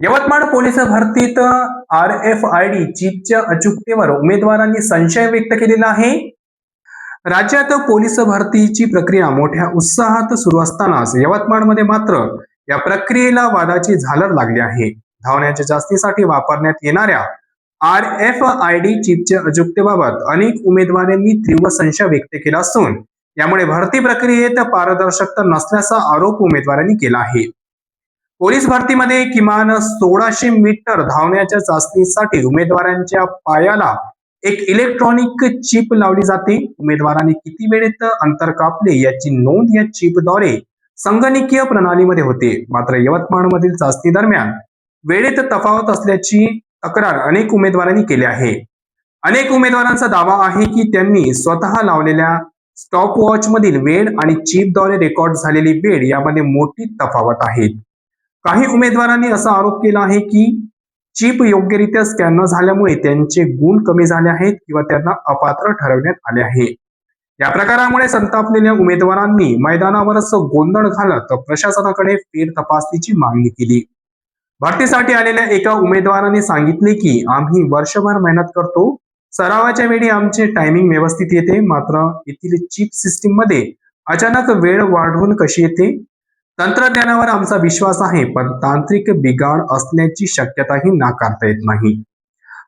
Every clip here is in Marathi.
यवतमाळ पोलीस भरतीत आर एफ आय डी चिपच्या अचूकतेवर उमेदवारांनी संशय व्यक्त केलेला आहे. राज्यात पोलीस भरतीची प्रक्रिया मोठ्या उत्साहात सुरू असतानाच यवतमाळमध्ये मात्र या प्रक्रियेला वादाची झालर लागली आहे. धावण्याच्या जास्तीसाठी वापरण्यात येणाऱ्या आर एफ आय डी चिपच्या अचूकतेबाबत अनेक उमेदवारांनी तीव्र संशय व्यक्त केला असून यामुळे भरती प्रक्रियेत पारदर्शकता नसल्याचा आरोप उमेदवारांनी केला आहे. पोलीस भरतीमध्ये किमान सोळाशे मीटर धावण्याच्या चाचणीसाठी उमेदवारांच्या पायाला एक इलेक्ट्रॉनिक चिप लावली जाते. उमेदवारांनी किती वेळेत अंतर कापले याची नोंद या चिपद्वारे संगणकीय प्रणालीमध्ये होते. मात्र यवतमाळमधील चाचणी दरम्यान वेळेत तफावत असल्याची तक्रार अनेक उमेदवारांनी केली आहे. अनेक उमेदवारांचा दावा आहे की त्यांनी स्वतः लावलेल्या स्टॉप वॉच मधील वेळ आणि चिपद्वारे रेकॉर्ड झालेली वेळ यामध्ये मोठी तफावत आहे. काही उमेदवारांनी असा आरोप केला आहे की चीप योग्यरित्या स्कॅन न झाल्यामुळे त्यांचे गुण कमी झाले आहेत किंवा त्यांना अपात्र ठरवण्यात आले आहे. या प्रकारामुळे संतापलेल्या उमेदवारांनी मैदानावरच गोंधळ घालत प्रशासनाकडे फेर तपासणीची मागणी केली. भरतीसाठी आलेल्या एका उमेदवाराने सांगितले की आम्ही वर्षभर मेहनत करतो. सरावाच्या वेळी आमचे टायमिंग व्यवस्थित येते. मात्र येथील चीप सिस्टीममध्ये अचानक वेळ वाढवून कशी येते? तंत्रज्ञानावर आमचा विश्वास आहे पण तांत्रिक बिघाड असण्याची शक्यताही नाकारता येत नाही.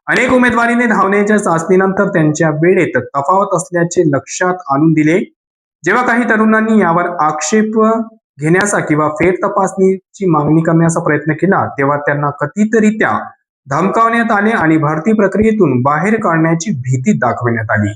अनेक उमेदवारीने धावण्याच्या चाचणीनंतर त्यांच्या वेळेत तफावत असल्याचे लक्षात आणून दिले. जेव्हा काही तरुणांनी यावर आक्षेप घेण्याचा किंवा फेर तपासणीची मागणी करण्याचा प्रयत्न केला तेव्हा त्यांना कथितरित्या धमकावण्यात आले आणि भरती प्रक्रियेतून बाहेर काढण्याची भीती दाखवण्यात आली.